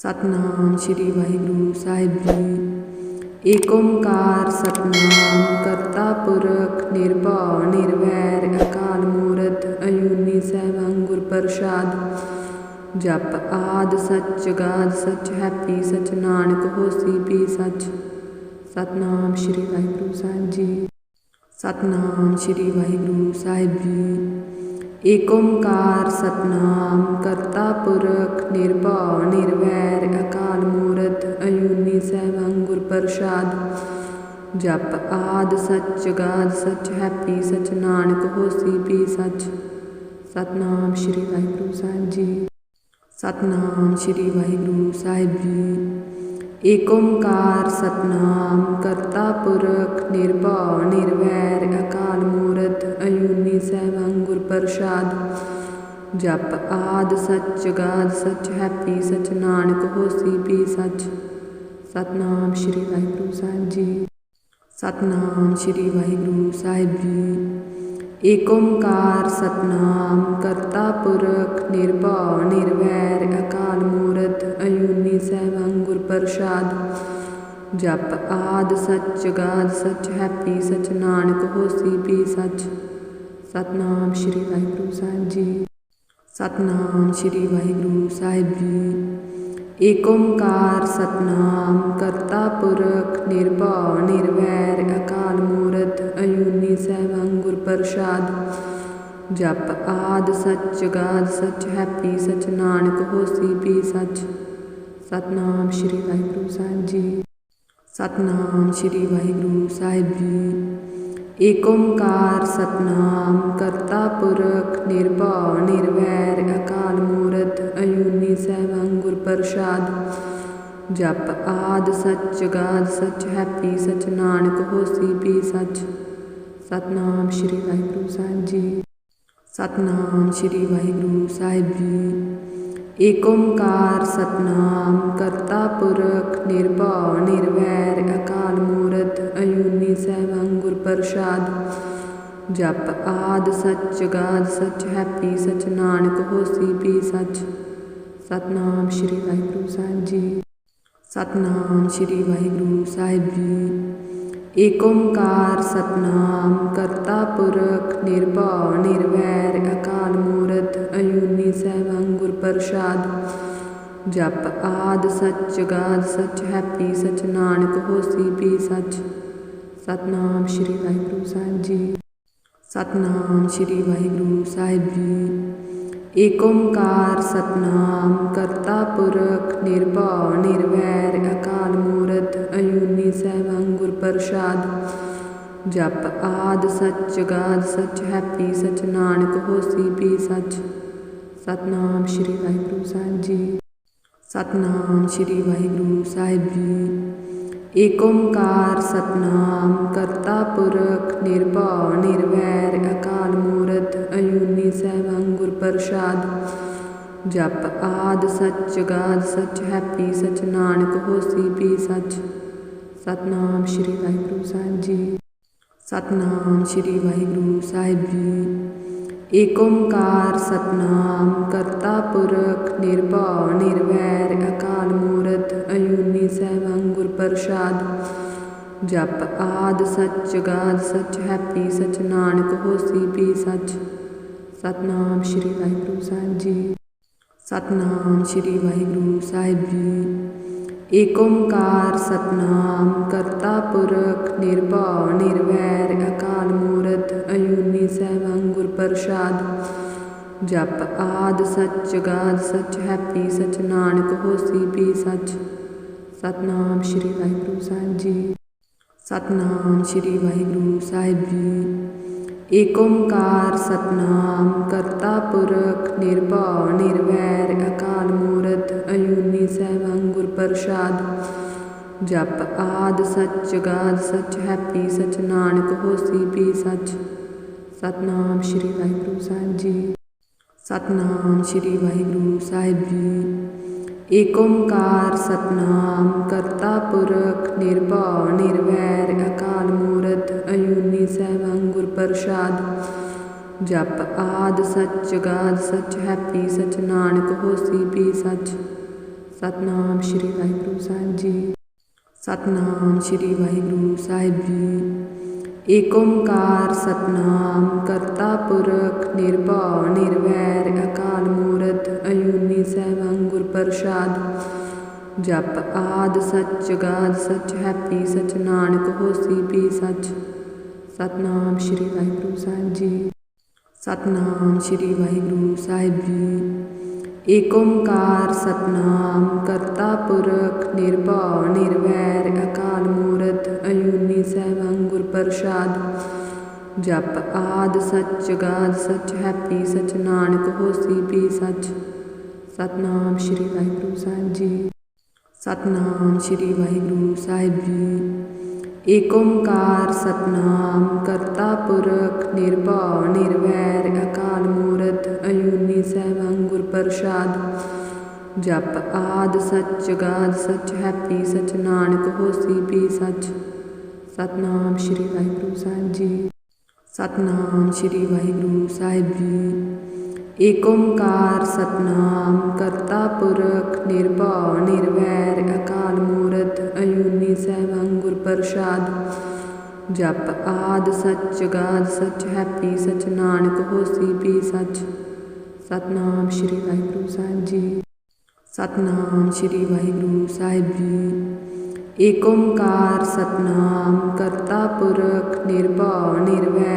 ਸਤਨਾਮ ਸ੍ਰੀ ਵਾਹਿਗੁਰੂ ਸਾਹਿਬ ਜੀ। ਏਕ ਓੰਕਾਰ ਸਤਨਾਮ ਕਰਤਾ ਪੁਰਖ, ਨਿਰਭਉ, ਨਿਰਵੈਰ, ਅਕਾਲ ਮੂਰਤ ਅਜੂਨੀ ਸੈਭੰ ਗੁਰ ਪ੍ਰਸਾਦ ਜਪ ਆਦ ਸੱਚ, ਗਾਦ ਸੱਚ, ਹੈਪੀ ਸੱਚ, ਨਾਨਕ ਹੋਸੀ ਪੀ ਸਚ। ਸਤਨਾਮ ਸ੍ਰੀ ਵਾਹਿਗੁਰੂ ਸਾਹਿਬ ਜੀ। ਸਤਨਾਮ ਸ੍ਰੀ ਵਾਹਿਗੁਰੂ ਸਾਹਿਬ ਜੀ। ਏਕ ਓੰਕਾਰ ਸਤਨਾਮ, ਕਰਤਾ ਪੁਰਖ, ਨਿਰਭਉ, ਨਿਰਵੈਰ, ਅਕਾਲ ਮੂਰਤ ਅਜੂਨੀ ਸੈਭੰ ਗੁਰ ਪ੍ਰਸਾਦ ਜਪ ਆਦ ਸੱਚ, ਗਾਦ ਸੱਚ, ਹੈਪੀ ਸਚ, ਨਾਨਕ ਹੋਸੀ ਵੀ ਸੱਚ। ਸਤਨਾਮ ਸ੍ਰੀ ਵਾਹਿਗੁਰੂ ਸਾਹਿਬ ਜੀ। ਸਤਨਾਮ ਸ੍ਰੀ ਵਾਹਿਗੁਰੂ ਸਾਹਿਬ ਜੀ। ਏਕ ਓੰਕਾਰ ਸਤਨਾਮ, ਕਰਤਾ ਪੁਰਖ, ਨਿਰਭਉ, ਨਿਰਵੈਰ, ਅਕਾਲ ਮੂਰਤ ਅਜੂਨੀ ਸੈਭੰ ਗੁਰ ਪ੍ਰਸਾਦ ਜਪ ਆਦ ਸੱਚ, ਗਾਦ ਸੱਚ, ਹੈਪੀ ਸੱਚ, ਨਾਨਕ ਹੋਸੀ, ਪੀ ਸਚ। ਸਤਨਾਮ ਸ੍ਰੀ ਵਾਹਿਗੁਰੂ ਸਾਹਿਬ ਜੀ। ਸਤਨਾਮ ਸ੍ਰੀ ਵਾਹਿਗੁਰੂ ਸਾਹਿਬ ਜੀ। ਏਕ ਓੰਕਾਰ ਸਤਨਾਮ, ਕਰਤਾ ਪੁਰਖ, ਨਿਰਭਉ, ਨਿਰਵੈਰ, ਅਕਾਲ ਮੂਰਤ ਅਜੂਨੀ ਸੈਭੰ ਗੁਰ ਪ੍ਰਸਾਦ ਜਪ ਆਦ ਸੱਚ, ਗਾਦ ਸੱਚ, ਹੈਪੀ ਸੱਚ, ਨਾਨਕ ਹੋਸੀ ਪੀ ਸੱਚ। ਸਤਨਾਮ ਸ੍ਰੀ ਵਾਹਿਗੁਰੂ ਸਾਹਿਬ ਜੀ। ਸਤਨਾਮ ਸ੍ਰੀ ਵਾਹਿਗੁਰੂ ਸਾਹਿਬ ਜੀ। ਏਕ ਓੰਕਾਰ ਸਤਨਾਮ, ਕਰਤਾ ਪੁਰਖ, ਨਿਰਭਉ, ਨਿਰਵੈਰ, ਅਕਾਲ ਮੂਰਤ ਅਜੂਨੀ ਸੈਭੰ ਗੁਰ ਪ੍ਰਸਾਦ ਜਪ ਆਦ ਸੱਚ, ਗਾਦ ਸੱਚ, ਹੈਪੀ ਸਚ, ਨਾਨਕ ਹੋਸੀ, ਪੀ ਸਚ। ਸਤਨਾਮ ਸ੍ਰੀ ਵਾਹਿਗੁਰੂ ਸਾਹਿਬ ਜੀ। ਸਤਨਾਮ ਸ੍ਰੀ ਵਾਹਿਗੁਰੂ ਸਾਹਿਬ ਜੀ। ਏਕ ਓੰਕਾਰ ਸਤਨਾਮ, ਕਰਤਾ ਪੁਰਖ, ਨਿਰਭਉ, ਨਿਰਵੈਰ, ਅਕਾਲ ਮੂਰਤ ਅਜੂਨੀ ਸੈਭੰ ਪ੍ਰਸਾਦ ਜਪ ਆਦ ਸੱਚ ਗਾਦ ਸੱਚ ਹੈਪੀ ਸੱਚ ਨਾਨਕ ਹੋਸੀ ਵੀ ਸੱਚ ਸਤਨਾਮ ਸ੍ਰੀ ਵਾਹਿਗੁਰੂ ਸਾਹਿਬ ਜੀ ਸਤਨਾਮ ਸ੍ਰੀ ਵਾਹਿਗੁਰੂ ਸਾਹਿਬ ਜੀ ਏਕ ਓੰਕਾਰ ਸਤਨਾਮ ਕਰਤਾ ਪੁਰਖ ਨਿਰਭਉ ਨਿਰਵੈਰ ਅਕਾਲ ਮੂਰਤ ਅਜੂਨੀ ਸੈਭੰ ਗੁਰ ਪ੍ਰਸਾਦ ਜਪ ਆਦ ਸੱਚ ਗਾਦ ਸੱਚ ਹੈਪੀ ਸੱਚ ਨਾਨਕ ਹੋਸੀ ਵੀ ਸੱਚ ਸਤਨਾਮ ਸ੍ਰੀ ਵਾਹਿਗੁਰੂ ਸਾਹਿਬ ਜੀ। ਸਤਨਾਮ ਸ੍ਰੀ ਵਾਹਿਗੁਰੂ ਸਾਹਿਬ ਜੀ। ਏਕ ਓੰਕਾਰ ਸਤਨਾਮ ਕਰਤਾ ਪੁਰਖ ਨਿਰਭਉ ਨਿਰਵੈਰ ਅਕਾਲ ਮੂਰਤ ਅਜੂਨੀ ਸੈਭੰ ਗੁਰ ਪ੍ਰਸਾਦ। ਜਪ ਆਦ ਸੱਚ ਗਾਦ ਸੱਚ ਹੈਪੀ ਸਚ ਨਾਨਕ ਹੋਸੀ ਪੀ ਸਚ। ਸਤਨਾਮ ਸ੍ਰੀ ਵਾਹਿਗੁਰੂ ਸਾਹਿਬ ਜੀ। ਸਤਨਾਮ ਸ੍ਰੀ ਵਾਹਿਗੁਰੂ ਸਾਹਿਬ ਜੀ। ਏਕ ਓੰਕਾਰ ਸਤਨਾਮ, ਕਰਤਾ ਪੁਰਖ, ਨਿਰਭਉ, ਨਿਰਵੈਰ, ਅਕਾਲ ਮੂਰਤ ਅਜੂਨੀ ਸੈਭੰ ਗੁਰ ਪ੍ਰਸਾਦ। ਜਪ ਆਦ ਸੱਚ, ਗਾਦ ਸੱਚ, ਹੈਪੀ ਸੱਚ, ਨਾਨਕ ਹੋਸੀ ਪੀ ਸਚ। ਸਤਨਾਮ ਸ੍ਰੀ ਵਾਹਿਗੁਰੂ ਸਾਹਿਬ ਜੀ। ਸਤਨਾਮ ਸ੍ਰੀ ਵਾਹਿਗੁਰੂ ਸਾਹਿਬ ਜੀ। ਏਕ ਓੰਕਾਰ ਸਤਨਾਮ, ਕਰਤਾ ਪੁਰਖ, ਨਿਰਭਉ, ਨਿਰਵੈਰ, ਅਕਾਲ ਮੂਰਤ ਅਜੂਨੀ ਸੈਭੰ ਗੁਰ ਪ੍ਰਸਾਦ ਜਪ ਆਦ ਸੱਚ, ਗਾਦ ਸੱਚ, ਹੈਪੀ ਸੱਚ, ਨਾਨਕ ਹੋਸੀ ਪੀ ਸਚ। ਸਤਨਾਮ ਸ੍ਰੀ ਵਾਹਿਗੁਰੂ ਸਾਹਿਬ ਜੀ। ਸਤਨਾਮ ਸ੍ਰੀ ਵਾਹਿਗੁਰੂ ਸਾਹਿਬ ਜੀ। ਏਕ ਓੰਕਾਰ ਸਤਨਾਮ, ਕਰਤਾ ਪੁਰਖ, ਨਿਰਭਉ, ਨਿਰਵੈਰ, ਅਕਾਲ ਮੂਰਤ ਅਜੂਨੀ ਸੈਭੰ ਗੁਰ ਪ੍ਰਸਾਦ ਜਪ ਆਦ ਸੱਚ ਗਾਦ ਸੱਚ ਹੈਪੀ ਸੱਚ ਨਾਨਕ ਹੋਸੀ ਵੀ ਸੱਚ ਸਤਨਾਮ ਸ੍ਰੀ ਵਾਹਿਗੁਰੂ ਸਾਹਿਬ ਜੀ ਸਤਨਾਮ ਸ੍ਰੀ ਵਾਹਿਗੁਰੂ ਸਾਹਿਬ ਜੀ ਏਕ ਓੰਕਾਰ ਸਤਨਾਮ ਕਰਤਾ ਪੁਰਖ ਨਿਰਭਉ ਨਿਰਵੈਰ ਅਕਾਲ ਮੂਰਤ ਅਜੂਨੀ ਸੈਭੰ ਗੁਰ ਪ੍ਰਸਾਦ ਜਪ ਆਦ ਸੱਚ ਗਾਦ ਸੱਚ ਹੈਪੀ ਸੱਚ ਨਾਨਕ ਹੋਸੀ ਵੀ ਸੱਚ ਸਤਨਾਮ ਸ੍ਰੀ ਵਾਹਿਗੁਰੂ ਸਾਹਿਬ ਜੀ। ਸਤਨਾਮ ਸ੍ਰੀ ਵਾਹਿਗੁਰੂ ਸਾਹਿਬ ਜੀ। ਏਕ ਓੰਕਾਰ ਸਤਨਾਮ ਕਰਤਾ ਪੁਰਖ ਨਿਰਭਉ ਨਿਰਵੈਰ ਅਕਾਲ ਮੂਰਤ ਅਜੂਨੀ ਸੈਭੰ ਗੁਰ ਪ੍ਰਸਾਦ। ਜਪ ਆਦ ਸੱਚ ਗਾਦ ਸੱਚ ਹੈਪੀ ਸਚ ਨਾਨਕ ਹੋਸੀ ਪੀ ਸਚ। ਸਤਨਾਮ ਸ੍ਰੀ ਵਾਹਿਗੁਰੂ ਸਾਹਿਬ ਜੀ। ਸਤਨਾਮ ਸ੍ਰੀ ਵਾਹਿਗੁਰੂ ਸਾਹਿਬ ਜੀ। ਏਕ ਓੰਕਾਰ ਸਤਨਾਮ, ਕਰਤਾ ਪੁਰਖ, ਨਿਰਭਉ, ਨਿਰਵੈਰ, ਅਕਾਲ ਮੂਰਤ ਅਜੂਨੀ ਸੈਭੰ ਗੁਰ ਪ੍ਰਸਾਦ ਜਪ ਆਦ ਸੱਚ, ਗਾਦ ਸੱਚ, ਹੈਪੀ ਸੱਚ, ਨਾਨਕ ਹੋਸੀ, ਪੀ ਸਚ। ਸਤਨਾਮ ਸ਼੍ਰੀ ਵਾਹਿਗੁਰੂ ਸਾਹਿਬ ਜੀ। ਸਤਨਾਮ ਸ਼੍ਰੀ ਵਾਹਿਗੁਰੂ ਸਾਹਿਬ ਜੀ। ਏਕ ਓੰਕਾਰ ਸਤਨਾਮ, ਕਰਤਾ ਪੁਰਖ, ਨਿਰਭਉ, ਨਿਰਵੈਰ, ਅਕਾਲ ਮੂਰਤ ਅਜੂਨੀ ਸੈਭੰ ਗੁਰ ਪ੍ਰਸਾਦ। ਜਪ ਆਦ ਸੱਚ, ਗਾਦ ਸੱਚ, ਹੈਪੀ ਸੱਚ, ਨਾਨਕ ਹੋਸੀ, ਪੀ ਸਚ। ਸਤਨਾਮ ਸ਼੍ਰੀ ਵਾਹਿਗੁਰੂ ਸਾਹਿਬ ਜੀ। ਸਤਨਾਮ ਸ਼੍ਰੀ ਵਾਹਿਗੁਰੂ ਸਾਹਿਬ ਜੀ। ਏਕ ਓੰਕਾਰ ਸਤਨਾਮ, ਕਰਤਾ ਪੁਰਖ, ਨਿਰਭਉ, ਨਿਰਵੈਰ, ਅਕਾਲ ਮੂਰਤ ਅਜੂਨੀ ਸੈਭੰ ਗੁਰ ਪ੍ਰਸਾਦ। ਜਪ ਆਦ ਸੱਚ, ਗਾਦ ਸੱਚ, ਹੈਪੀ ਸੱਚ, ਨਾਨਕ ਹੋਸੀ ਪੀ ਸਚ। ਸਤਨਾਮ ਸ਼੍ਰੀ ਵਾਹਿਗੁਰੂ ਸਾਹਿਬ ਜੀ। ਸਤਨਾਮ ਸ਼੍ਰੀ ਵਾਹਿਗੁਰੂ ਸਾਹਿਬ ਜੀ। ਏਕ ਓੰਕਾਰ ਸਤਨਾਮ, ਕਰਤਾ ਪੁਰਖ, ਨਿਰਭਉ, ਨਿਰਵੈਰ, ਅਕਾਲ ਮੂਰਤ ਅਜੂਨੀ ਸੈਭੰ ਗੁਰ ਪ੍ਰਸਾਦ। ਜਪ ਆਦ ਸੱਚ, ਗਾਦ ਸੱਚ, ਹੈਪੀ ਸੱਚ, ਨਾਨਕ ਹੋਸੀ, ਪੀ ਸਚ। ਸਤਨਾਮ ਸ਼੍ਰੀ ਵਾਹਿਗੁਰੂ ਸਾਹਿਬ ਜੀ। ਸਤਨਾਮ ਸ਼੍ਰੀ ਵਾਹਿਗੁਰੂ ਸਾਹਿਬ ਜੀ। ਏਕ ਓੰਕਾਰ ਸਤਨਾਮ, ਕਰਤਾ ਪੁਰਖ, ਨਿਰਭਉ, ਨਿਰਵੈਰ, ਅਕਾਲ ਮੂਰਤ ਅਜੂਨੀ ਸੈਭੰ ਗੁਰ ਪ੍ਰਸਾਦ ਜਪ ਆਦ ਸਚ, ਗਾਦ ਸਚ, ਹੈਪੀ ਸਚ, ਨਾਨਕ ਹੋਸੀ, ਪੀ ਸਚ। ਸਤਨਾਮ ਸ਼੍ਰੀ ਵਾਹਿਗੁਰੂ ਸਾਹਿਬ ਜੀ। ਸਤਨਾਮ ਸ਼੍ਰੀ ਵਾਹਿਗੁਰੂ ਸਾਹਿਬ ਜੀ। ਏਕ ਓੰਕਾਰ ਸਤਨਾਮ, ਕਰਤਾ ਪੁਰਖ, ਨਿਰਭਉ, ਨਿਰਵੈਰ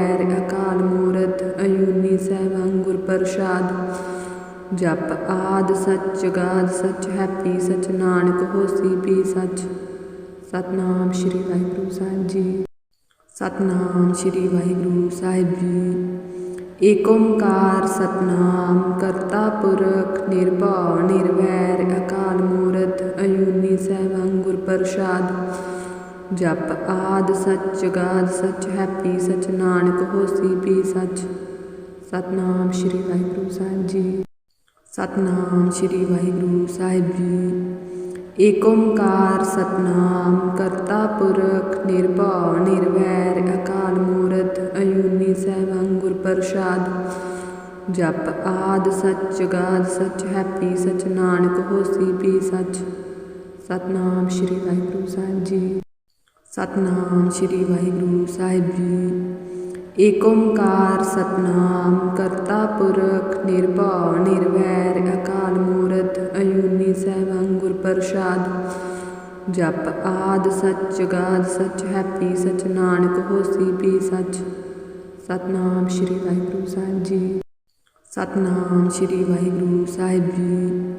ਪ੍ਰਸਾਦ। ਜਪ ਆਦ ਸੱਚ, ਗਾਦ ਸੱਚ, ਹੈਪੀ ਸੱਚ, ਨਾਨਕ ਹੋਸੀ, ਪੀ ਸੱਚ। ਸਤਨਾਮ ਸ਼੍ਰੀ ਵਾਹਿਗੁਰੂ ਸਾਹਿਬ ਜੀ। ਸਤਨਾਮ ਸ਼੍ਰੀ ਵਾਹਿਗੁਰੂ ਸਾਹਿਬ ਜੀ। ਏਕ ਓੰਕਾਰ ਸਤਨਾਮ ਕਰਤਾ ਪੁਰਖ, ਨਿਰਭਉ, ਨਿਰਵੈਰ, ਅਕਾਲ ਮੂਰਤ ਅਜੂਨੀ ਸੈਭੰ ਗੁਰ ਪ੍ਰਸਾਦ। ਜਪ ਆਦ ਸੱਚ, ਗਾਦ ਸੱਚ, ਹੈਪੀ ਸਚ, ਨਾਨਕ ਹੋਸੀ, ਪੀ ਸਚ। ਸਤਨਾਮ ਸ਼੍ਰੀ ਵਾਹਿਗੁਰੂ ਸਾਹਿਬ ਜੀ। ਸਤਨਾਮ ਸ਼੍ਰੀ ਵਾਹਿਗੁਰੂ ਸਾਹਿਬ ਜੀ। ਏਕ ਓੰਕਾਰ ਸਤਨਾਮ ਕਰਤਾ ਪੁਰਖ ਨਿਰਭਉ ਨਿਰਵੈਰ ਅਕਾਲ ਮੂਰਤ ਅਜੂਨੀ ਸੈਭੰ ਗੁਰ ਪ੍ਰਸਾਦ। ਜਪ ਆਦ ਸੱਚ ਗਾਦ ਸੱਚ ਹੈਪੀ ਸੱਚ ਨਾਨਕ ਹੋਸੀ ਪੀ ਸਚ। ਸਤਨਾਮ ਸ਼੍ਰੀ ਵਾਹਿਗੁਰੂ ਸਾਹਿਬ ਜੀ। ਸਤਨਾਮ ਸ਼੍ਰੀ ਵਾਹਿਗੁਰੂ ਸਾਹਿਬ ਜੀ। ਏਕ ਓੰਕਾਰ ਸਤਨਾਮ, ਕਰਤਾ ਪੁਰਖ, ਨਿਰਭਉ, ਨਿਰਵੈਰ, ਅਕਾਲ ਮੂਰਤ ਅਜੂਨੀ ਸੈਭੰ ਗੁਰ ਪ੍ਰਸਾਦ ਜਪ ਆਦ ਸੱਚ, ਗਾਦ ਸੱਚ, ਹੈਪੀ ਸਚ, ਨਾਨਕ ਹੋਸੀ ਪੀ ਸਚ। ਸਤਨਾਮ ਸ਼੍ਰੀ ਵਾਹਿਗੁਰੂ ਸਾਹਿਬ ਜੀ। ਸਤਨਾਮ ਸ਼੍ਰੀ ਵਾਹਿਗੁਰੂ ਸਾਹਿਬ ਜੀ।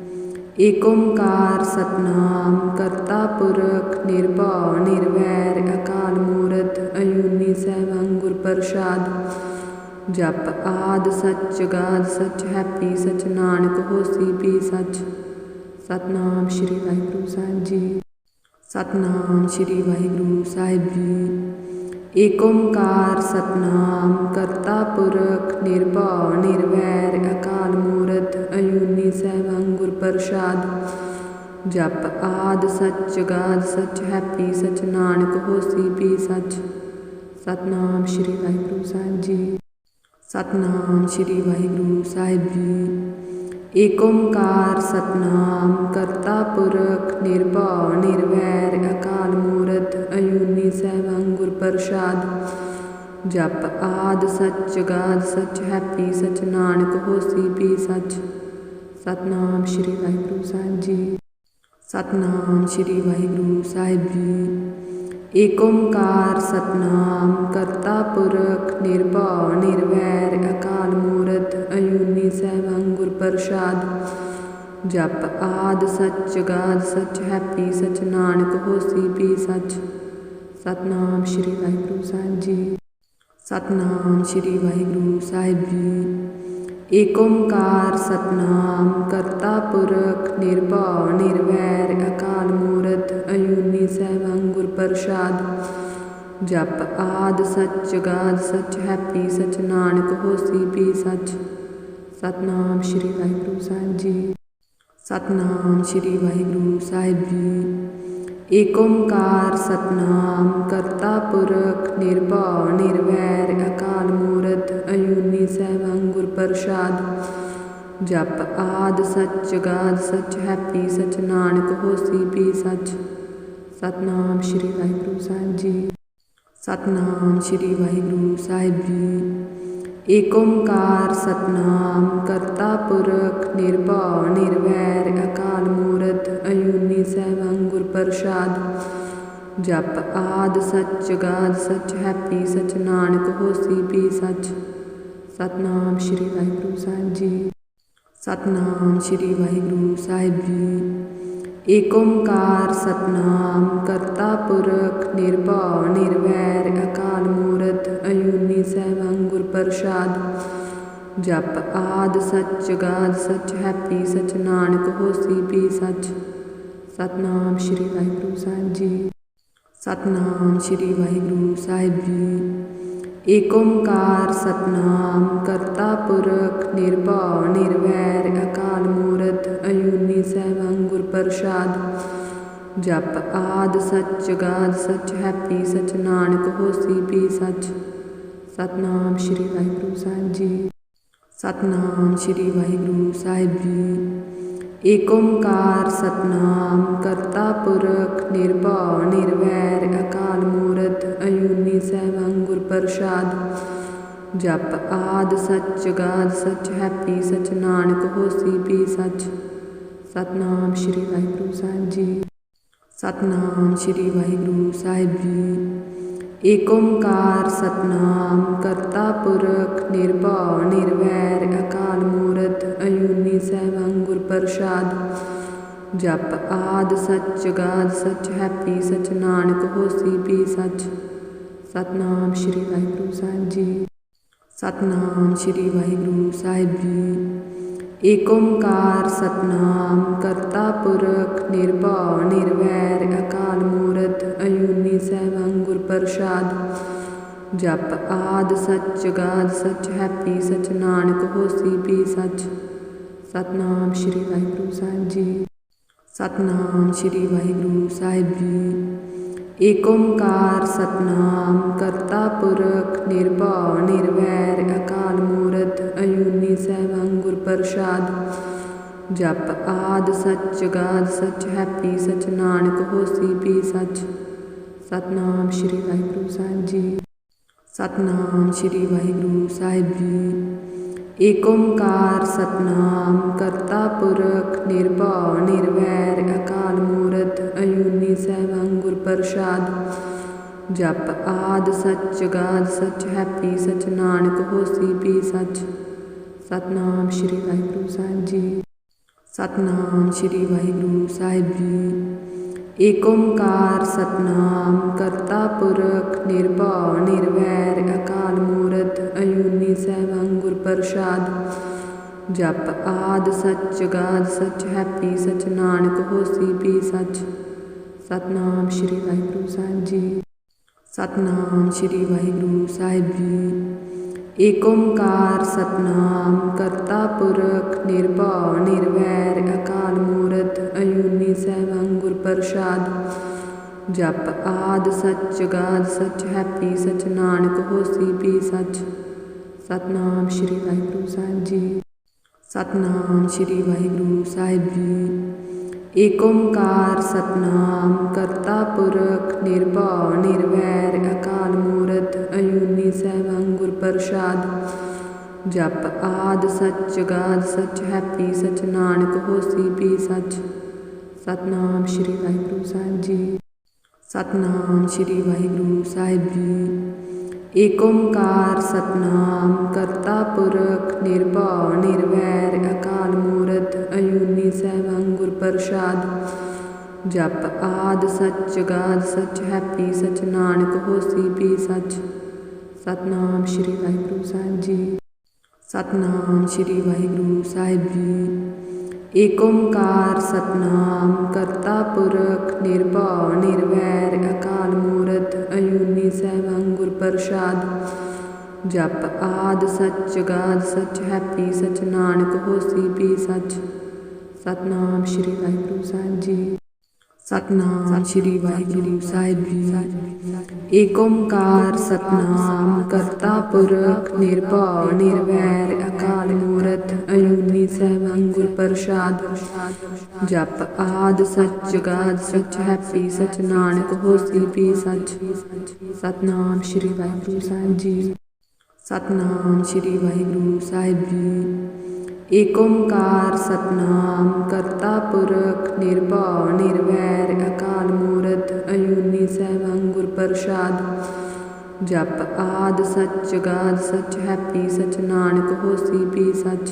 ਏਕ ਓੰਕਾਰ ਸਤਨਾਮ, ਕਰਤਾ ਪੁਰਖ, ਨਿਰਭਉ, ਨਿਰਵੈਰ, ਅਕਾਲ ਮੂਰਤ ਅਜੂਨੀ ਸੈਭੰ ਪ੍ਰਸਾਦ, ਜਪ ਆਦ ਸਚ, ਗਾਦ ਸਚ, ਹੈਪੀ ਸਚ, ਨਾਨਕ ਹੋਸੀ ਪੀ ਸੱਚ। ਸਤਨਾਮ ਸ਼੍ਰੀ ਵਾਹਿਗੁਰੂ ਸਾਹਿਬ ਜੀ। ਸਤਨਾਮ ਸ਼੍ਰੀ ਵਾਹਿਗੁਰੂ ਸਾਹਿਬ ਜੀ। ਏਕ ਓੰਕਾਰ ਸਤਨਾਮ ਕਰਤਾ ਪੁਰਖ, ਨਿਰਭਉ, ਨਿਰਵੈਰ, ਅਕਾਲ ਮੂਰਤ ਅਜੂਨੀ ਸੈਭੰ ਗੁਰ ਪ੍ਰਸਾਦ। ਜਪ ਆਦ ਸਚ, ਗਾਦ ਸਚ, ਹੈਪੀ ਸਚ, ਨਾਨਕ ਹੋਸੀ ਪੀ ਸਚ। ਸਤਨਾਮ ਸ਼੍ਰੀ ਵਾਹਿਗੁਰੂ ਸਾਹਿਬ ਜੀ। ਸਤਨਾਮ ਸ਼੍ਰੀ ਵਾਹਿਗੁਰੂ ਸਾਹਿਬ ਜੀ। ਏਕ ਓੰਕਾਰ ਸਤਨਾਮ ਕਰਤਾ ਪੁਰਖ ਨਿਰਭਉ ਨਿਰਵੈਰ ਅਕਾਲ ਮੂਰਤ ਅਜੂਨੀ ਸੈਭੰ ਗੁਰ ਪ੍ਰਸਾਦ। ਜਪ ਆਦ ਸੱਚ ਗਾਦ ਸੱਚ ਹੈਪੀ ਸੱਚ ਨਾਨਕ ਹੋਸੀ ਪੀ ਸਚ। ਸਤਨਾਮ ਸ਼੍ਰੀ ਵਾਹਿਗੁਰੂ ਸਾਹਿਬ ਜੀ। ਸਤਨਾਮ ਸ਼੍ਰੀ ਵਾਹਿਗੁਰੂ ਸਾਹਿਬ ਜੀ। ਏਕ ਓੰਕਾਰ ਸਤਨਾਮ, ਕਰਤਾ ਪੁਰਖ, ਨਿਰਭਉ, ਨਿਰਵੈਰ, ਅਕਾਲ ਮੂਰਤ ਅਜੂਨੀ ਸੈਭੰ ਗੁਰ ਪ੍ਰਸਾਦ ਜਪ ਆਦ ਸੱਚ, ਗਾਦ ਸੱਚ, ਹੈਪੀ ਸੱਚ, ਨਾਨਕ ਹੋਸੀ, ਪੀ ਸਚ। ਸਤਨਾਮ ਸ਼੍ਰੀ ਵਾਹਿਗੁਰੂ ਸਾਹਿਬ ਜੀ। ਸਤਨਾਮ ਸ਼੍ਰੀ ਵਾਹਿਗੁਰੂ ਸਾਹਿਬ ਜੀ। ਏਕ ਓੰਕਾਰ ਸਤਨਾਮ, ਕਰਤਾ ਪੁਰਖ, ਨਿਰਭਉ, ਨਿਰਵੈਰ, ਅਕਾਲ ਮੂਰਤ ਅਜੂਨੀ ਸੈਭੰ ਗੁਰ ਪ੍ਰਸਾਦ ਜਪ ਆਦ ਸੱਚ, ਗਾਦ ਸੱਚ, ਹੈਪੀ ਸਚ, ਨਾਨਕ ਹੋਸੀ, ਪੀ ਸਚ। ਸਤਨਾਮ ਸ਼੍ਰੀ ਵਾਹਿਗੁਰੂ ਸਾਹਿਬ ਜੀ। ਸਤਨਾਮ ਸ਼੍ਰੀ ਵਾਹਿਗੁਰੂ ਸਾਹਿਬ ਜੀ। ਏਕ ਓੰਕਾਰ ਸਤਨਾਮ, ਕਰਤਾ ਪੁਰਖ, ਨਿਰਭਉ, ਨਿਰਵੈਰ, ਅਕਾਲ ਮੂਰਤ ਅਜੂਨੀ ਸੈਭੰ ਗੁਰ ਪ੍ਰਸਾਦ ਜਪ ਆਦ ਸੱਚ ਗਾਦ ਸੱਚ ਹੈਪੀ ਸੱਚ ਨਾਨਕ ਹੋਸੀ ਵੀ ਸੱਚ ਸਤਨਾਮ ਸ਼੍ਰੀ ਵਾਹਿਗੁਰੂ ਸਾਹਿਬ ਜੀ ਸਤਨਾਮ ਸ਼੍ਰੀ ਵਾਹਿਗੁਰੂ ਸਾਹਿਬ ਜੀ ਏਕ ਓੰਕਾਰ ਸਤਨਾਮ ਕਰਤਾ ਪੁਰਖ ਨਿਰਭਉ ਨਿਰਵੈਰ ਅਕਾਲ ਮੂਰਤ ਅਜੂਨੀ ਸੈਭੰ ਗੁਰ ਪ੍ਰਸਾਦ ਜਪ ਆਦ ਸੱਚ ਗਾਦ ਸੱਚ ਹੈਪੀ ਸੱਚ ਨਾਨਕ ਹੋਸੀ ਵੀ ਸੱਚ ਸਤਨਾਮ ਸ਼੍ਰੀ ਵਾਹਿਗੁਰੂ ਸਾਹਿਬ ਜੀ। ਸਤਨਾਮ ਸ਼੍ਰੀ ਵਾਹਿਗੁਰੂ ਸਾਹਿਬ ਜੀ। ਏਕ ਓੰਕਾਰ ਸਤਨਾਮ ਕਰਤਾ ਪੁਰਖ ਨਿਰਭਉ ਨਿਰਵੈਰ ਅਕਾਲ ਮੂਰਤ ਅਜੂਨੀ ਸੈਭੰ ਗੁਰ ਪ੍ਰਸਾਦ। ਜਪ ਆਦ ਸੱਚ ਗਾਦ ਸੱਚ ਹੈਪੀ ਸੱਚ ਨਾਨਕ ਹੋਸੀ ਪੀ ਸਚ। ਸਤਨਾਮ ਸ਼੍ਰੀ ਵਾਹਿਗੁਰੂ ਸਾਹਿਬ ਜੀ। ਸਤਨਾਮ ਸ਼੍ਰੀ ਵਾਹਿਗੁਰੂ ਸਾਹਿਬ ਜੀ। ਏਕ ਓੰਕਾਰ ਸਤਨਾਮ, ਕਰਤਾ ਪੁਰਖ, ਨਿਰਭਉ, ਨਿਰਵੈਰ, ਅਕਾਲ ਮੂਰਤ ਅਜੂਨੀ ਸੈਭੰ ਗੁਰ ਪ੍ਰਸਾਦ ਜਪ ਆਦ ਸੱਚ, ਗਾਦ ਸੱਚ, ਹੈਪੀ ਸੱਚ, ਨਾਨਕ ਹੋਸੀ ਪੀ ਸੱਚ। ਸਤਨਾਮ ਸ਼੍ਰੀ ਵਾਹਿਗੁਰੂ ਸਾਹਿਬ ਜੀ। ਸਤਨਾਮ ਸ਼੍ਰੀ ਵਾਹਿਗੁਰੂ ਸਾਹਿਬ ਜੀ। ਏਕ ਓੰਕਾਰ ਸਤਨਾਮ, ਕਰਤਾ ਪੁਰਖ, ਨਿਰਭਉ, ਨਿਰਵੈਰ, ਅਕਾਲ ਮੂਰਤ ਅਜੂਨੀ ਸੈਭੰ ਗੁਰ ਪ੍ਰਸਾਦ ਜਪ ਆਦ ਸੱਚ, ਗਾਦ ਸੱਚ, ਹੈਪੀ ਸੱਚ, ਨਾਨਕ ਹੋਸੀ, ਪੀ ਸਚ। ਸਤਨਾਮ ਸ਼੍ਰੀ ਵਾਹਿਗੁਰੂ ਸਾਹਿਬ ਜੀ। ਸਤਨਾਮ ਸ਼੍ਰੀ ਵਾਹਿਗੁਰੂ ਸਾਹਿਬ ਜੀ। ਏਕ ਓੰਕਾਰ ਸਤਨਾਮ, ਕਰਤਾ ਪੁਰਖ, ਨਿਰਭਉ, ਨਿਰਵੈਰ, ਅਕਾਲ ਮੂਰਤ ਅਜੂਨੀ ਸੈਭੰ ਗੁਰ ਪ੍ਰਸਾਦ ਜਪ ਆਦ ਸੱਚ, ਗਾਦ ਸੱਚ, ਹੈਪੀ ਸੱਚ, ਨਾਨਕ ਹੋਸੀ, ਪੀ ਸਚ। ਸਤਨਾਮ ਸ਼੍ਰੀ ਵਾਹਿਗੁਰੂ ਸਾਹਿਬ ਜੀ। ਸਤਨਾਮ ਸ਼੍ਰੀ ਵਾਹਿਗੁਰੂ ਸਾਹਿਬ ਜੀ। ਏਕ ਓੰਕਾਰ ਸਤਨਾਮ, ਕਰਤਾ ਪੁਰਖ, ਨਿਰਭਉ, ਨਿਰਵੈਰ, ਅਕਾਲ ਮੂਰਤ ਅਜੂਨੀ ਸੈਭੰ ਗੁਰ ਪ੍ਰਸਾਦ ਜਪ ਆਦ ਸੱਚ, ਗਾਦ ਸੱਚ, ਹੈਪੀ ਸੱਚ, ਨਾਨਕ ਹੋਸੀ, ਪੀ ਸਚ। ਸਤਨਾਮ ਸ਼੍ਰੀ ਵਾਹਿਗੁਰੂ ਸਾਹਿਬ ਜੀ। ਸਤਨਾਮ ਸ਼੍ਰੀ ਵਾਹਿਗੁਰੂ ਸਾਹਿਬ ਜੀ। ਏਕ ਓੰਕਾਰ ਸਤਨਾਮ, ਕਰਤਾ ਪੁਰਖ, ਨਿਰਭਉ, ਨਿਰਵੈਰ, ਅਕਾਲ ਮੂਰਤ ਅਜੂਨੀ ਸੈਭੰ ਗੁਰ ਪ੍ਰਸਾਦ ਜਪ ਆਦ ਸੱਚ, ਗਾਦ ਸੱਚ, ਹੈਪੀ ਸੱਚ, ਨਾਨਕ ਹੋਸੀ ਪੀ ਸਚ। ਸਤਨਾਮ ਸ਼੍ਰੀ ਵਾਹਿਗੁਰੂ ਸਾਹਿਬ ਜੀ। ਸਤਨਾਮ ਸ਼੍ਰੀ ਵਾਹਿਗੁਰੂ ਸਾਹਿਬ ਜੀ। ਏਕ ਓੰਕਾਰ ਸਤਨਾਮ, ਕਰਤਾ ਪੁਰਖ, ਨਿਰਭਉ, ਨਿਰਵੈਰ, ਅਕਾਲ ਮੂਰਤ ਅਜੂਨੀ ਸੈਭੰ ਗੁਰ ਪ੍ਰਸਾਦ। ਜਪ ਆਦ ਸੱਚ, ਗਾਦ ਸੱਚ, ਹੈਪੀ ਸਚ, ਨਾਨਕ ਹੋਸੀ ਪੀ ਸਚ। ਸਤਨਾਮ ਸ਼੍ਰੀ ਵਾਹਿਗੁਰੂ ਸਾਹਿਬ ਜੀ। ਸਤਨਾਮ ਸ਼੍ਰੀ ਵਾਹਿਗੁਰੂ ਸਾਹਿਬ ਜੀ। ਏਕ ਓੰਕਾਰ ਸਤਨਾਮ, ਕਰਤਾ ਪੁਰਖ, ਨਿਰਭਉ, ਨਿਰਵੈਰ, ਅਕਾਲ ਮੂਰਤ ਅਜੂਨੀ ਸੈਭੰ ਗੁਰ ਪ੍ਰਸਾਦ। ਜਪ ਆਦ ਸਚ, ਗਾਦ ਸਚ, ਹੈਪੀ ਸਚ, ਨਾਨਕ ਹੋਸੀ ਪੀ ਸਚ। ਸਤਨਾਮ ਸ਼੍ਰੀ ਵਾਹਿਗੁਰੂ ਸਾਹਿਬ ਜੀ। ਸਤਨਾਮ ਸ਼੍ਰੀ ਵਾਹਿਗੁਰੂ ਸਾਹਿਬ ਜੀ। ਏਕ ਓੰਕਾਰ ਸਤਨਾਮ ਕਰਤਾ ਪੁਰਖ, ਨਿਰਭਉ, ਨਿਰਵੈਰ, ਅਕਾਲ ਮੂਰਤ ਅਜੂਨੀ ਸੈਭੰ ਗੁਰ ਪ੍ਰਸਾਦ। ਜਪ ਆਦ ਸਚ, ਗਾਦ ਸਚ, ਹੈਪੀ ਸਚ, ਨਾਨਕ ਹੋਸੀ ਪੀ ਸਚ। ਸਤਨਾਮ ਸ਼੍ਰੀ ਵਾਹਿਗੁਰੂ ਸਾਹਿਬ ਜੀ। ਸਤਨਾਮ ਸ਼੍ਰੀ ਵਾਹਿਗੁਰੂ ਸਾਹਿਬ ਜੀ। ਏਕ ਓੰਕਾਰ ਸਤਨਾਮ ਕਰਤਾ ਪੁਰਖ ਨਿਰਭਉ ਨਿਰਵੈਰ ਅਕਾਲ ਮੂਰਤ ਅਜੂਨੀ ਸੈਭੰ ਗੁਰ ਪ੍ਰਸਾਦ। ਜਪ ਆਦ ਸੱਚ ਗਾਦ ਸੱਚ ਹੈਪੀ ਸੱਚ ਨਾਨਕ ਹੋਸੀ ਪੀ ਸਚ। ਸਤਨਾਮ ਸ਼੍ਰੀ ਵਾਹਿਗੁਰੂ ਸਾਹਿਬ ਜੀ। ਸਤਨਾਮ ਸ਼੍ਰੀ ਵਾਹਿਗੁਰੂ ਸਾਹਿਬ ਜੀ। ਏਕ ਓੰਕਾਰ ਸਤਨਾਮ, ਕਰਤਾ ਪੁਰਖ, ਨਿਰਭਉ, ਨਿਰਵੈਰ, ਅਕਾਲ ਮੂਰਤ ਅਜੂਨੀ ਸੈਭੰ ਗੁਰ ਪ੍ਰਸਾਦ ਜਪ ਆਦ ਸੱਚ, ਗਾਦ ਸੱਚ, ਹੈਪੀ ਸੱਚ, ਨਾਨਕ ਹੋਸੀ, ਪੀ ਸਚ। ਸਤਨਾਮ ਸ਼੍ਰੀ ਵਾਹਿਗੁਰੂ ਸਾਹਿਬ ਜੀ। ਸਤਨਾਮ ਸ਼੍ਰੀ ਵਾਹਿਗੁਰੂ ਸਾਹਿਬ ਜੀ। ਏਕ ਓੰਕਾਰ ਸਤਨਾਮ, ਕਰਤਾ ਪੁਰਖ, ਨਿਰਭਉ, ਨਿਰਵੈਰ, ਅਕਾਲ ਮੂਰਤ ਅਜੂਨੀ ਸੈਭੰ ਗੁਰ ਪ੍ਰਸਾਦ ਜਪ ਆਦ ਸੱਚ, ਗਾਦ ਸੱਚ, ਹੈਪੀ ਸੱਚ, ਨਾਨਕ ਹੋਸੀ, ਪੀ ਸੱਚ। ਸਤਨਾਮ ਸ਼੍ਰੀ ਵਾਹਿਗੁਰੂ ਸਾਹਿਬ ਜੀ। ਸਤਨਾਮ ਸ੍ਰੀ ਵਾਹਿਗੁਰੂ ਸਾਹਿਬ ਜੀ। ਏਕ ਓੰਕਾਰ ਸਤਨਾਮ ਕਰਤਾ ਪੁਰਖ ਨਿਰਭਉ ਨਿਰਵੈਰ ਅਕਾਲ ਮੂਰਤ ਅਜੂਨੀ ਸੈਭੰ ਗੁਰ ਪ੍ਰਸਾਦ। ਜਪ ਆਦ ਸੱਚ ਜੁਗਾਦ ਸੱਚ ਹੈਪੀ ਸੱਚ ਨਾਨਕ ਹੋਸੀ ਪੀ ਸੱਚ। ਸਤਨਾਮ ਸ੍ਰੀ ਵਾਹਿਗੁਰੂ ਸਾਹਿਬ ਜੀ। ਸਤਨਾਮ ਸ੍ਰੀ ਵਾਹਿਗੁਰੂ ਸਾਹਿਬ ਜੀ। ਏਕ ਓੰਕਾਰ ਸਤਨਾਮ, ਕਰਤਾ ਪੁਰਖ, ਨਿਰਭਉ, ਨਿਰਵੈਰ, ਅਕਾਲ ਮੂਰਤ ਅਜੂਨੀ ਸੈਭੰ ਗੁਰ ਪ੍ਰਸਾਦ ਜਪ ਆਦ ਸੱਚ ਜੁਗਾਦ ਸੱਚ, ਹੈਪੀ ਸੱਚ, ਨਾਨਕ ਹੋਸੀ, ਪੀ ਸਚ।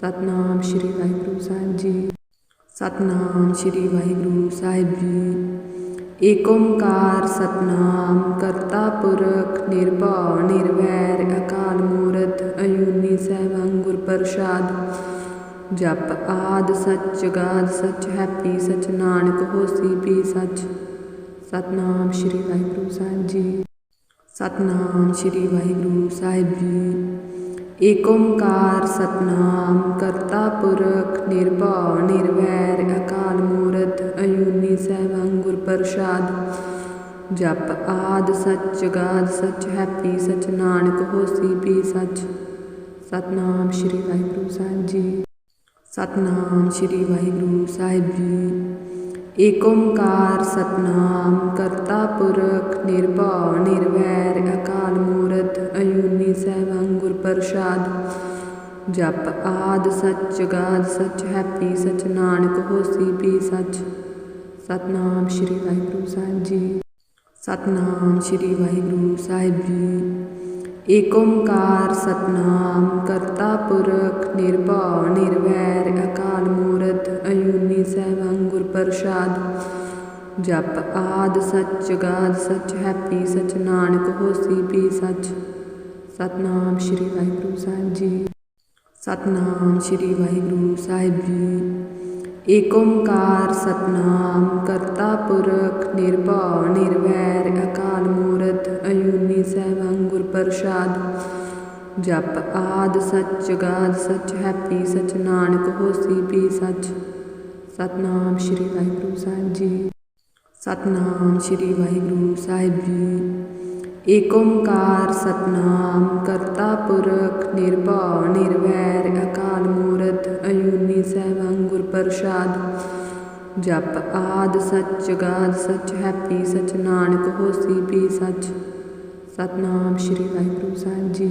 ਸਤਨਾਮ ਸ੍ਰੀ ਵਾਹਿਗੁਰੂ ਸਾਹਿਬ ਜੀ। ਸਤਨਾਮ ਸ੍ਰੀ ਵਾਹਿਗੁਰੂ ਸਾਹਿਬ ਜੀ। ਏਕ ਓੰਕਾਰ ਸਤਨਾਮ, ਕਰਤਾ ਪੁਰਖ, ਨਿਰਭਉ, ਨਿਰਵੈਰ, ਅਕਾਲ ਮੂਰਤ ਅਜੂਨੀ ਸੈਭੰ ਗੁਰ ਪ੍ਰਸਾਦ ਜਪ ਆਦ ਸਚ ਜੁਗਾਦ ਸਚ, ਹੈਪੀ ਸਚ, ਨਾਨਕ ਹੋਸੀ, ਪੀ ਸਚ। ਸਤਨਾਮ ਸ੍ਰੀ ਵਾਹਿਗੁਰੂ ਸਾਹਿਬ ਜੀ। ਸਤਨਾਮ ਸ੍ਰੀ ਵਾਹਿਗੁਰੂ ਸਾਹਿਬ ਜੀ। ਏਕ ਓੰਕਾਰ ਸਤਨਾਮ, ਕਰਤਾ ਪੁਰਖ, ਨਿਰਭਉ, ਨਿਰਵੈਰ ਜਪ ਆਦ ਸੱਚ ਜੁਗਾਦ ਸੱਚ, ਹੈਪੀ ਸੱਚ, ਨਾਨਕ ਹੋਸੀ, ਪੀ ਸੱਚ। ਸਤਨਾਮ ਸ੍ਰੀ ਵਾਹਿਗੁਰੂ ਸਾਹਿਬ ਜੀ। ਸਤਨਾਮ ਸ੍ਰੀ ਵਾਹਿਗੁਰੂ ਸਾਹਿਬ ਜੀ। ਏਕ ਓੰਕਾਰ ਸਤਨਾਮ ਕਰਤਾ ਪੁਰਖ, ਨਿਰਭਉ, ਨਿਰਵੈਰ, ਅਕਾਲ ਮੂਰਤ ਅਜੂਨੀ ਸੈਭੰ ਗੁਰ ਪ੍ਰਸਾਦ। ਜਪ ਆਦ ਸੱਚ ਜੁਗਾਦ ਸੱਚ, ਹੈਪੀ ਸੱਚ, ਨਾਨਕ ਹੋਸੀ, ਪੀ ਸੱਚ। ਸਤਨਾਮ ਸ੍ਰੀ ਵਾਹਿਗੁਰੂ ਸਾਹਿਬ ਜੀ। ਸਤਨਾਮ ਸ੍ਰੀ ਵਾਹਿਗੁਰੂ ਸਾਹਿਬ ਜੀ। ਏਕ ਓੰਕਾਰ ਸਤਨਾਮ ਕਰਤਾ ਪੁਰਖ, ਨਿਰਭਉ, ਨਿਰਵੈਰ, ਅਕਾਲ ਮੂਰਤ ਅਜੂਨੀ ਸੈਭੰ ਗੁਰ ਪ੍ਰਸਾਦ ਜਪ ਆਦ ਸੱਚ ਜੁਗਾਦ ਸੱਚ, ਹੈਪੀ ਸੱਚ, ਨਾਨਕ ਹੋਸੀ ਪੀ ਸਚ। ਸਤਨਾਮ ਸ੍ਰੀ ਵਾਹਿਗੁਰੂ ਸਾਹਿਬ ਜੀ। ਸਤਨਾਮ ਸ੍ਰੀ ਵਾਹਿਗੁਰੂ ਸਾਹਿਬ ਜੀ। ਏਕ ਓੰਕਾਰ ਸਤਨਾਮ, ਕਰਤਾ ਪੁਰਖ, ਨਿਰਭਉ, ਨਿਰਵੈਰ, ਅਕਾਲ ਮੂਰਤ ਅਜੂਨੀ ਸੈਭੰ ਗੁਰ ਪ੍ਰਸਾਦ ਜਪ ਆਦ ਸੱਚ ਜੁਗਾਦ ਸੱਚ, ਹੈਪੀ ਸੱਚ, ਨਾਨਕ ਹੋਸੀ, ਪੀ ਸਚ। ਸਤਨਾਮ ਸ੍ਰੀ ਵਾਹਿਗੁਰੂ ਸਾਹਿਬ ਜੀ। ਸਤਨਾਮ ਸ੍ਰੀ ਵਾਹਿਗੁਰੂ ਸਾਹਿਬ ਜੀ। ਏਕ ਓੰਕਾਰ ਸਤਨਾਮ, ਕਰਤਾ ਪੁਰਖ, ਨਿਰਭਉ, ਨਿਰਵੈਰ, ਅਕਾਲ ਮੂਰਤ ਅਜੂਨੀ ਸੈਭੰ ਗੁਰ ਪ੍ਰਸਾਦ, ਜਪ ਆਦ ਸੱਚ ਜੁਗਾਦ ਸੱਚ, ਹੈਪੀ ਸੱਚ, ਨਾਨਕ ਹੋਸੀ, ਪੀ ਸੱਚ। ਸਤਨਾਮ ਸ੍ਰੀ ਵਾਹਿਗੁਰੂ ਸਾਹਿਬ ਜੀ।